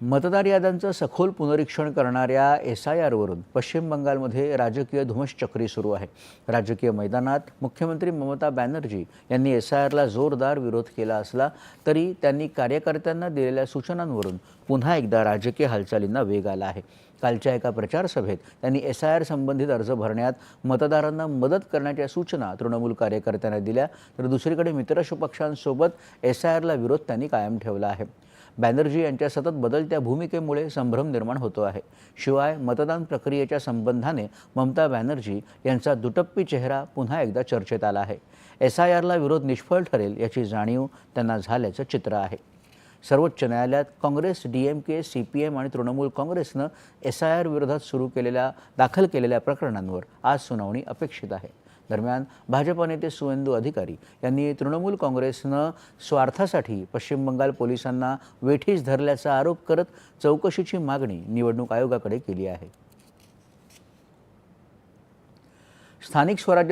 मतदार याद्यांचं सखोल पुनरीक्षण करणाऱ्या एस आय आरवरून पश्चिम बंगालमध्ये राजकीय धुमश्चक्री सुरू आहे. राजकीय मैदानात मुख्यमंत्री ममता बॅनर्जी यांनी एस आय आरला जोरदार विरोध केला असला तरी त्यांनी कार्यकर्त्यांना दिलेल्या सूचनांवरून पुन्हा एकदा राजकीय हालचालींना वेग आला आहे. कालच्या एका प्रचार सभेत त्यांनी एस आय आर संबंधित अर्ज भरण्यात मतदारांना मदत करण्याच्या सूचना तृणमूल कार्यकर्त्यांना दिल्या. तर दुसरीकडे मित्रशपक्षांसोबत एस आय आरला विरोध त्यांनी कायम ठेवला आहे. बॅनर्जी यांच्या सतत बदलत्या भूमिकेमुळे संभ्रम निर्माण होतो आहे. शिवाय मतदान प्रक्रियेच्या संबंधाने ममता बॅनर्जी यांचा दुटप्पी चेहरा पुन्हा एकदा चर्चेत आला आहे. एस आय आरला विरोध निष्फळ ठरेल याची जाणीव त्यांना झाल्याचं चित्र आहे. सर्वोच्च न्यायालयात Congress D M K C P M आणि तृणमूल काँग्रेसनं एस आय आर विरोधात सुरू केलेल्या दाखल केलेल्या प्रकरणांवर आज सुनावणी अपेक्षित आहे. दरम्यान भाजप नेते सुवेंदू अधिकारी यांनी तृणमूल काँग्रेसनं स्वार्थासाठी पश्चिम बंगाल पोलिसांना वेठीस धरल्याचा आरोप करत चौकशीची मागणी निवडणूक आयोगाकडे केली आहे. स्थानिक स्वराज्य